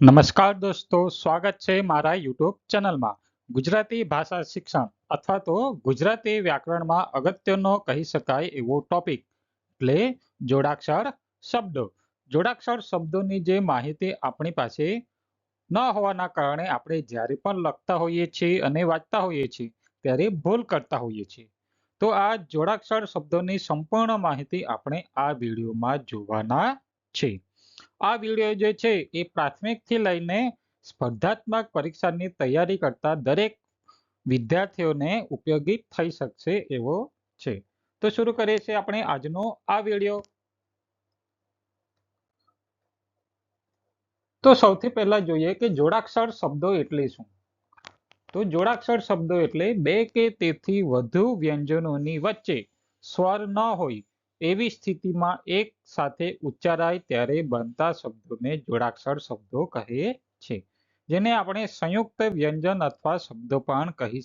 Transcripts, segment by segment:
નમસ્કાર દોસ્તો, સ્વાગત છે મારા યુટ્યુબ ચેનલમાં. ગુજરાતી ભાષા શિક્ષણ અથવા તો ગુજરાતી વ્યાકરણમાં અગત્યનો કહી શકાય એવો ટોપિક એટલે જોડાક્ષર શબ્દો. જોડાક્ષર શબ્દોની જે માહિતી આપણી પાસે ન હોવાના કારણે આપણે જ્યારે પણ લખતા હોઈએ છીએ અને વાંચતા હોઈએ છીએ, ત્યારે ભૂલ કરતા હોઈએ છીએ. તો આ જોડાક્ષર શબ્દોની સંપૂર્ણ માહિતી આપણે આ વિડીયોમાં જોવાના છે. આ વીડિયો જે છે એ પ્રાથમિકથી લઈને સ્પર્ધાત્મક પરીક્ષાની તૈયારી કરતા દરેક વિદ્યાર્થીઓને ઉપયોગી થઈ શકશે એવો છે. તો શરૂ કરીએ છીએ આપણે આજનો આ વીડિયો. તો સૌથી પહેલા જોઈએ કે જોડાક્ષર શબ્દો એટલે શું? તો જોડાક્ષર શબ્દો એટલે બે કે તેથી વધુ વ્યંજનોની વચ્ચે સ્વર ન હોય એવી સ્થિતિમાં એક સાથે ઉચ્ચારાય ત્યારે બનતા શબ્દોને જોડાક્ષર શબ્દો કહે છે, જેને આપણે સંયુક્ત વ્યંજન અથવા શબ્દો પણ કહી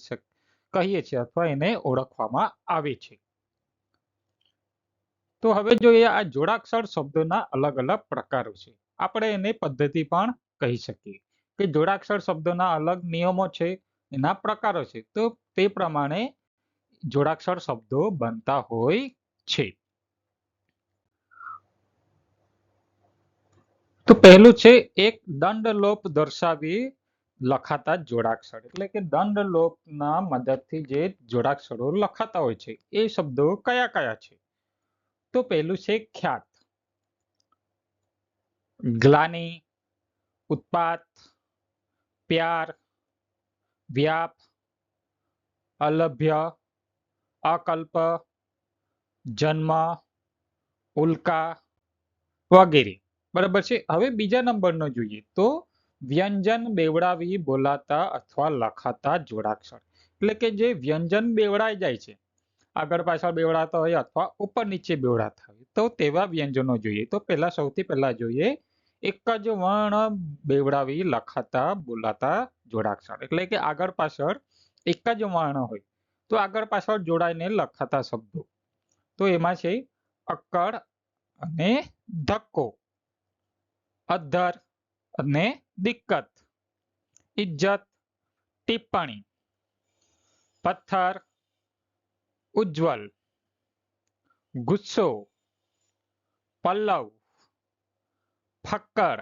કહીએ છીએ અથવા એને ઓળખવામાં આવે છે. તો હવે જોઈએ આ જોડાક્ષર શબ્દોના અલગ અલગ પ્રકારો છે. આપણે એને પદ્ધતિ પણ કહી શકીએ કે જોડાક્ષર શબ્દોના અલગ નિયમો છે, એના પ્રકારો છે. તો તે પ્રમાણે જોડાક્ષર શબ્દો બનતા હોય છે. તો પહેલું છે, એક દંડલોપ દર્શાવી લખાતા જોડાક્ષર. એટલે કે દંડલોપના મદદથી જે જોડાક્ષરો લખાતા હોય છે, એ શબ્દો કયા કયા છે? તો પહેલું છે, ખ્યાત. ગ્લાની, ઉત્પાત, પ્યાર, વ્યાપ, અલભ્ય, અકલ્પ, જન્મ, ઉલ્કા વગેરે. બરાબર છે. હવે બીજા નંબરનો જોઈએ તો વ્યંજન બેવડાવી બોલાતા અથવા લખાતા જોડાક્ષર. એટલે કે જે વ્યંજન બેવડાઈ જાય છે, આગળ પાછળ બેવડાતા હોય અથવા ઉપર નીચે બેવડાતા હોય, તો તેવા વ્યંજનો જોઈએ. તો પહેલા સૌથી પહેલા જોઈએ, એક જ વર્ણ બેવડાવી લખાતા બોલાતા જોડાક્ષર. એટલે કે આગળ પાછળ એક જ વર્ણ હોય, તો આગળ પાછળ જોડાઈને લખાતા શબ્દો. તો એમાં છે અક્કડ અને ધક્કો. અધ્ધર અને દિક્કત. ઇજ્જત, ટિપ્પણી. પથ્થર, ઉજ્જવલ. ગુસ્સો, પલ્લવ. ફક્કર,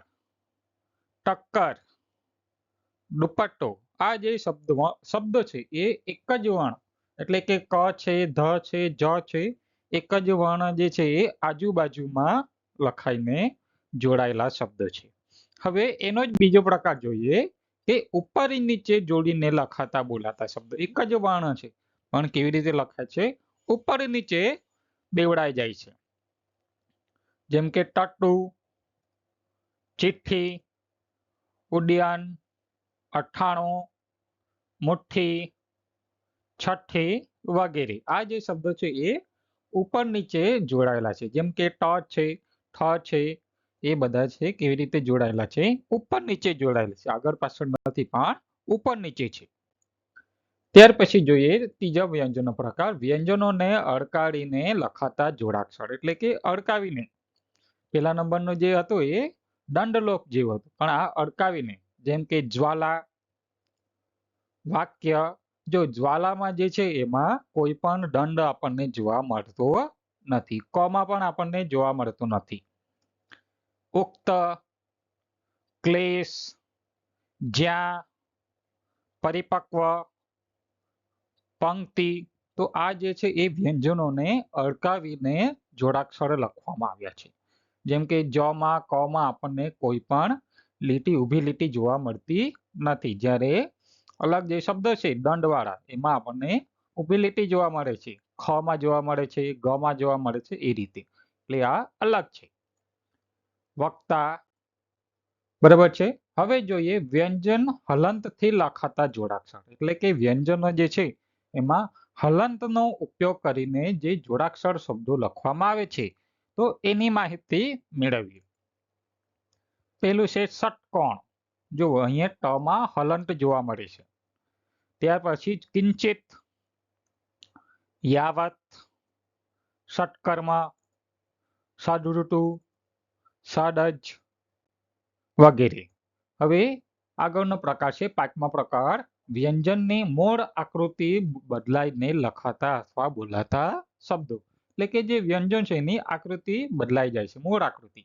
ટક્કર. દુપટ્ટો. આ જે શબ્દો શબ્દો છે, એ એક જ વર્ણ એટલે કે ક છે, ધ છે, જ છે, એક જ વર્ણ જે છે, એ આજુબાજુમાં લખાઈને જોડાયેલા શબ્દ છે. હવે એનો જ બીજો પ્રકાર જોઈએ કે ઉપર નીચે જોડીને લખાતા બોલાતા શબ્દો. એક જ વર્ણ છે, પણ કેવી રીતે લખાય છે? ઉપર નીચે બેવડાઈ જાય છે. જેમ કે ટટ્ટુ, ચિઠ્ઠી, ઉડ્ડયન, અઠ્ઠાણું, મુઠ્ઠી, છઠ્ઠી વગેરે. આ જે શબ્દો છે એ ઉપર નીચે જોડાયેલા છે. જેમ કે ટ છે, ઠ છે એ બધા છે કેવી રીતે જોડાયેલા છે? ઉપર નીચે જોડાયેલા છે. આગળ પાછળ નથી પણ ઉપર નીચે છે. ત્યાર પછી જોઈએ ત્રીજા વ્યંજનો પ્રકાર. વ્યંજનોને અડકાડીને લખાતા જોડાક્ષર એટલે કે અડકાવીને. પેલા નંબરનો જે હતો એ દંડલોક જેવું હતું. પણ આ અડકાવીને, જેમ કે જ્વાલા, વાક્ય, જો જ્વાલામાં જે છે એમાં કોઈ પણ દંડ આપણને જોવા મળતો નથી. કોમાં પણ આપણને જોવા મળતો નથી. ઉક્ત, ક્લેશ, જ્યાં, પરિપક્વ, પંક્તિ. તો આ જે છે એ વ્યંજનોને અડકાવીને જોડાક્ષર લખવામાં આવ્યા છે. જેમ કે જ માં આપણને કોઈ પણ લીટી ઊભી લીટી જોવા મળતી નથી. જ્યારે અલગ જે શબ્દ છે, દંડવાળા, એમાં આપણને ઊભી લીટી જોવા મળે છે. ખ માં જોવા મળે છે, ગ માં જોવા મળે છે, એ રીતે. એટલે આ અલગ છે. વક્તા. બરાબર છે? હવે જોઈએ વ્યંજન હલંતથી લખાતા જોડાક્ષર. એટલે કે વ્યંજનો જે છે, એમાં હલંતનો ઉપયોગ કરીને જે જોડાક્ષર શબ્દો લખવામાં આવે છે, તો એની માહિતી મેળવીએ. પેલું છે ષટકોણ. જો અહીંયા ટમાં હલંત જોવા મળે છે. ત્યાર પછી કિંચિત, યાવત, ષટકર્મ સદઋતુ સદજ વગેરે. હવે આગળનો પ્રકાર છે, પાંચમો પ્રકાર. વ્યંજનની મૂળ આકૃતિ બદલાઈને લખાતા અથવા બોલાતા શબ્દો. એટલે કે જે વ્યંજન છે એની આકૃતિ બદલાઈ જાય છે, મૂળ આકૃતિ.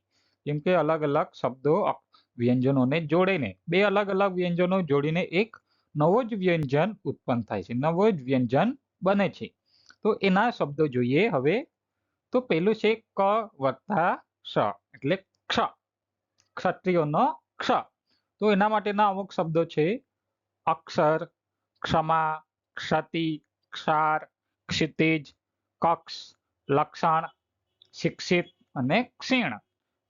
જેમ કે અલગ અલગ શબ્દો વ્યંજનોને જોડીને. બે અલગ અલગ વ્યંજનો જોડીને એક નવો જ વ્યંજન ઉત્પન્ન થાય છે, નવો જ વ્યંજન બને છે. તો એના શબ્દો જોઈએ હવે. તો પેલું છે ક વત્તા સ, એટલે ક્ષ. ક્ષત્રિયોનો ક્ષ. તો એના માટેના અમુક શબ્દો છે. અક્ષર, ક્ષમા, ક્ષતિ, ક્ષાર, ક્ષિતિજ, કક્ષ, લક્ષણ, શિક્ષિત અને ક્ષીણ.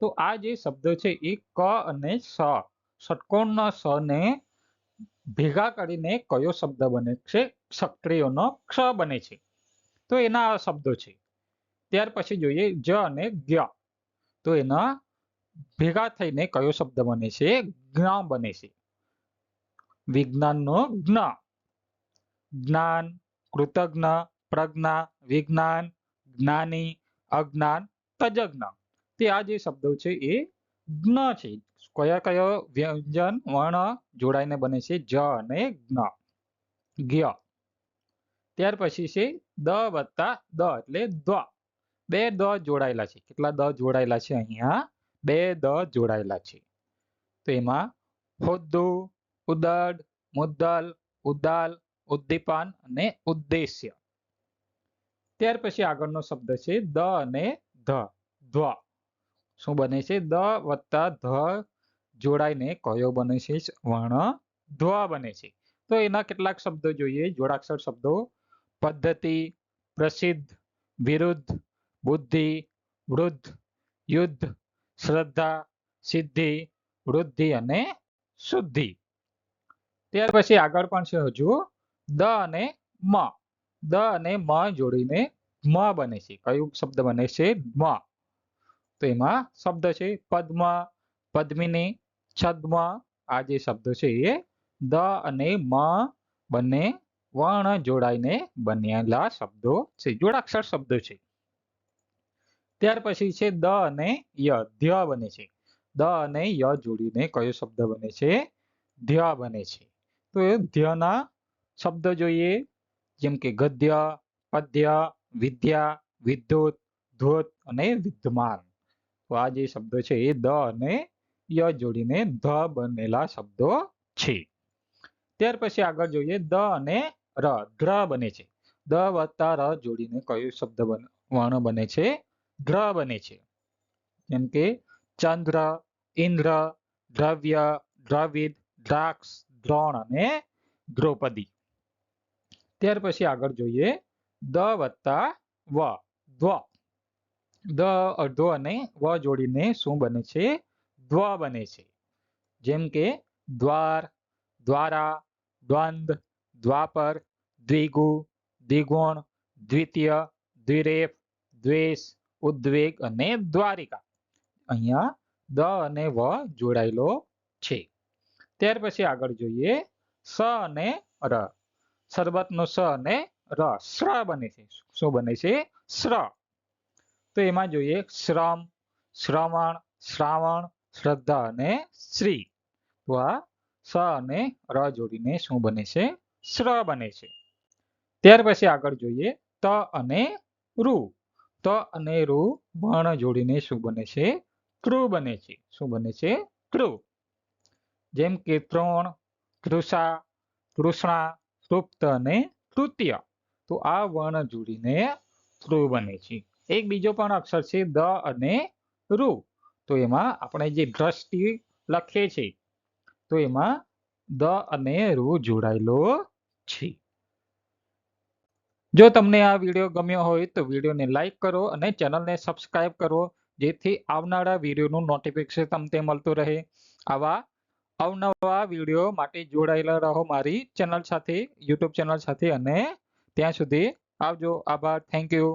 તો આ જે શબ્દો છે એ ક અને સ. ષટકોણના સ ને ભેગા કરીને કયો શબ્દ બને છે? ક્ષત્રિયોનો ક્ષ બને છે. તો એના શબ્દો છે. ત્યાર પછી જોઈએ જ અને જ્ઞ તો એના ભેગા થઈને કયો શબ્દ બને છે? જ્ઞ બને છે. વિજ્ઞાનનો જ્ઞ જ્ઞાન, કૃતજ્ઞ, પ્રજ્ઞા, વિજ્ઞાન, જ્ઞાની, અજ્ઞાન, તજજ્ઞ. તે આ જે શબ્દો છે એ જ્ઞ છે. કયા કયો વ્યંજન, વર્ણ જોડાઈને બને છે? જ અને જ્ઞ. જ્ઞ. ત્યાર પછી છે દ વત્તા દ એટલે દ્વ બે દ જોડાયેલા છે. કેટલા દ જોડાયેલા છે અહીંયા? બે દ જોડાયેલા છે. તો એમાં હોદ્દુ ઉદડ મુદ્દલ, ઉદાલ, ઉદ્દીપન અને ઉદ્દેશ્ય. ત્યાર પછી આગળનો શબ્દ છે દ અને ધ ધ્વ શું બને છે? દ વત્તા ધ જોડાઈને કયો બને છે? વર્ણ ધ્વ બને છે. તો એના કેટલાક શબ્દો જોઈએ. જોડાક્ષર શબ્દો પદ્ધતિ, પ્રસિદ્ધ, વિરુદ્ધ, બુદ્ધિ, વૃદ્ધ, યુદ્ધ શ્રદ્ધા, સિદ્ધિ, વૃદ્ધિ અને શુદ્ધિ. ત્યાર પછી આગળ પણ છે હજુ. દ અને મ. દ અને મ જોડીને મ બને છે. કયું શબ્દ બને છે? મ. તો એમાં શબ્દ છે પદ્મ, પદ્મિની, છદ્મ. આ જે શબ્દો છે એ દ અને મ બંને વર્ણ જોડાઈને બનેલા શબ્દો છે. જોડાક્ષર શબ્દો છે. ત્યાર પછી છે દ અને ય. ધ્ય બને છે. દ અને ય જોડીને કયો શબ્દ બને છે? ધ્ય બને છે. તો એ ધ્યના શબ્દ જોઈએ. જેમ કે ગદ્ય, પદ્ય, વિદ્યા, વિદ્યુત ધોત અને વિદ્યમાન. તો આ જે શબ્દો છે એ દ અને ય જોડીને ધ બનેલા શબ્દો છે. ત્યાર પછી આગળ જોઈએ દ અને ર. ધ્ર બને છે. દ વત્તા ર જોડીને કયો શબ્દ વર્ણ બને છે? દ્ર બને છે. જેમ કે ચંદ્ર, ઇન્દ્ર, દ્રવ્ય, દ્રવિદ, દ્રાક્ષ, દ્રોણ અને દ્રૌપદી. ત્યાર પછી આગળ જોઈએ દ વત્તા વ, દ્વ. દ અડધો અને વ જોડીને શું બને છે? દ્વ બને છે. જેમ કે દ્વાર, દ્વારા, દ્વંદ, દ્વાપર, દ્વિગુ, દ્વિગુણ, દ્વિતીય, દ્વિરેફ, દ્વેષ ઉદ્વેગ અને દ્વારિકા. અહીંયા દ અને વ જોડાયેલો છે. ત્યાર પછી આગળ જોઈએ સ અને ર. સરબતનો સ અને ર શ્ર બને છે. શું બને છે? શ્ર. તો એમાં જોઈએ શ્રમ, શ્રવણ, શ્રાવણ, શ્રદ્ધા અને શ્રી. તો આ સ અને ર જોડીને શું બને છે? શ્ર બને છે. ત્યાર પછી આગળ જોઈએ ત અને રૂ ત અને રૂ વર્ણ જોડીને શું બને છે? કૃ બને છે. શું બને છે? કૃ. જેમ કે ત્રણ, કૃષા, કૃષ્ણા તૃપ્ત અને તૃતીય તો આ વર્ણ જોડીને કૃ બને છે. એક બીજો પણ અક્ષર છે દ અને રૂ તો એમાં આપણે જે દ્રષ્ટિ લખીએ છીએ, તો એમાં દ અને રૂ જોડાયેલો છે. જો તમને આ વીડિયો ગમ્યો હોય તો વિડીયોને લાઇક કરો અને ચેનલને સબસ્ક્રાઇબ કરો, જેથી આવનારા વિડીયોનું નોટિફિકેશન તમને મળતું રહે. આવા અવનવા વીડિયો માટે જોડાયેલા રહો મારી ચેનલ સાથે યુટ્યુબ ચેનલ સાથે અને ત્યાં સુધી આવજો. આભાર. Thank you